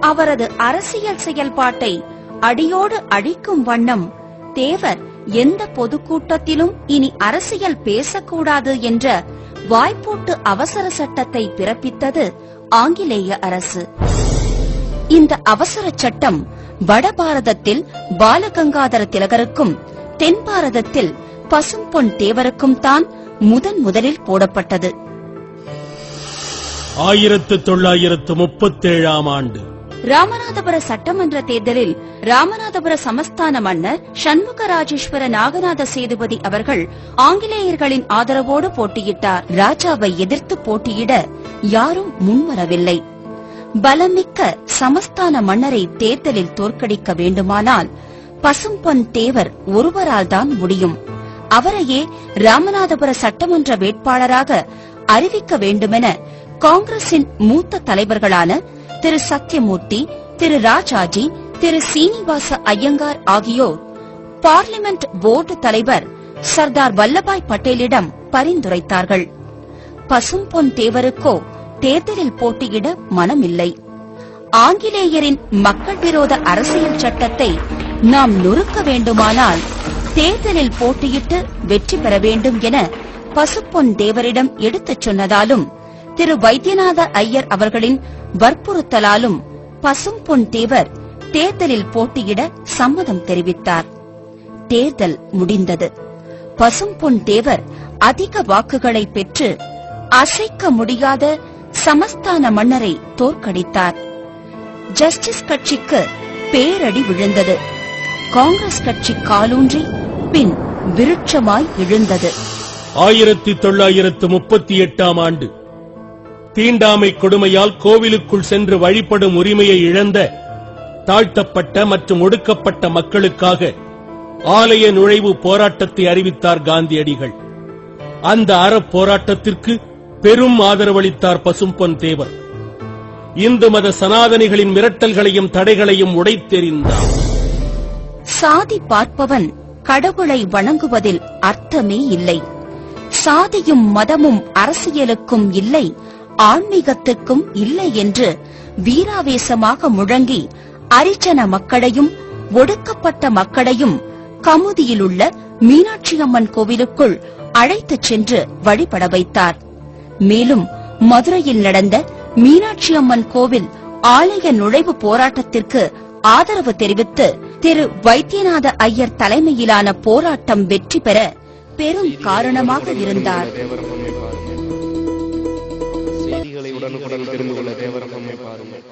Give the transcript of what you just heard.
அவரது அரசியல் செயல்பாட்டை அடியோடு அழிக்கும் வண்ணம் தேவர் எந்த பொதுக்கூட்டத்திலும் இனி அரசியல் பேசக்கூடாது என்ற வாய்ப்பூட்டு அவசர சட்டத்தை பிறப்பித்தது ஆங்கிலேய அரசு. இந்த அவசர சட்டம் வட பாரதத்தில் பாலகங்காதர திலகருக்கும் தென் பாரதத்தில் பசும்பொன் தேவருக்கும் தான் முதன் முதலில் போடப்பட்டது. ஆயிரத்து தொள்ளாயிரத்து முப்பத்தேழாம் ஆண்டு. ராமநாதபுர சட்டமன்ற தேர்தலில் ராமநாதபுர சமஸ்தான மன்னர் சண்முக ராஜேஸ்வர நாகநாத சேதுபதி அவர்கள் ஆங்கிலேயர்களின் ஆதரவோடு போட்டியிட்டார். ராஜாவை எதிர்த்து போட்டியிட யாரும் முன்வரவில்லை. பலமிக்க சமஸ்தான மன்னரை தேர்தலில் தோற்கடிக்க வேண்டுமானால் பசும்பொன் தேவர் ஒருவரால் தான் முடியும். அவரையே ராமநாதபுர சட்டமன்ற வேட்பாளராக அறிவிக்க வேண்டுமென காங்கிரசின் மூத்த தலைவர்களான திரு சத்யமூர்த்தி திரு ராஜாஜி திரு சீனிவாச ஐயங்கார் ஆகியோர் பார்லிமெண்ட் போர்டு தலைவர் சர்தார் வல்லபாய் பட்டேலிடம் பரிந்துரைத்தார்கள். பசும்பொன் தேவருக்கோ தேர்தலில் போட்டியிட மனமில்லை. ஆங்கிலேயரின் மக்கள் விரோத அரசியல் சட்டத்தை நாம் நொறுக்க வேண்டுமானால் தேர்தலில் போட்டியிட்டு வெற்றி பெற வேண்டும் என பசுப்பொன் தேவரிடம் எடுத்துச் சொன்னதாலும் திரு வைத்தியநாத ஐயர் அவர்களின் வற்புறுத்தலாலும் பசும் பொன் தேவர் தேர்தலில் போட்டியிட சம்மதம் தெரிவித்தார். தேர்தல் முடிந்தது. பசும் பொன் தேவர் அதிக வாக்குகளை பெற்று அசைக்க முடியாத சமஸ்தான மன்னரை தோற்கடித்தார். ஜஸ்டிஸ் கட்சிக்கு பேரடி விழுந்தது. காங்கிரஸ் கட்சி காலூன்றி பின் விருட்சமாய் எழுந்தது. ஆயிரத்தி தொள்ளாயிரத்து முப்பத்தி எட்டாம் ஆண்டு தீண்டாமை கொடுமையால் கோவிலுக்குள் சென்று வழிபடும் உரிமையை இழந்த தாழ்த்தப்பட்ட மற்றும் ஒடுக்கப்பட்ட மக்களுக்காக ஆலய நுழைவு போராட்டத்தை அறிவித்தார் காந்தியடிகள். அந்த அறப் போராட்டத்திற்கு பெரும் ஆதரவளித்தார் பசும்பொன் தேவர். இந்து மத சனாதனிகளின் மிரட்டல்களையும் தடைகளையும் உடைத்தெறிந்தார். சாதி பார்ப்பவன் கடவுளை வணங்குவதில் அர்த்தமே இல்லை. சாதியும் மதமும் அரசியலுக்கும் இல்லை. ஆன்மீகத்துக்கும் இல்லை என்று வீராவேசமாக முழங்கி அரிச்சன மக்களையும் ஒடுக்கப்பட்ட மக்களையும் கமுதியிலுள்ள மீனாட்சியம்மன் கோவிலுக்குள் அழைத்துச் சென்று வழிபட வைத்தார். மேலும் மதுரையில் நடந்த மீனாட்சியம்மன் கோவில் ஆலய நுழைவு போராட்டத்திற்கு ஆதரவு தெரிவித்து திரு வைத்தியநாத ஐயர் தலைமையிலான போராட்டம் வெற்றி பெற பெரும் காரணமாக இருந்தார். உடனுக்குடன் தெரிந்து கொள்ள தேவரப்பம்மை பாருங்கள்.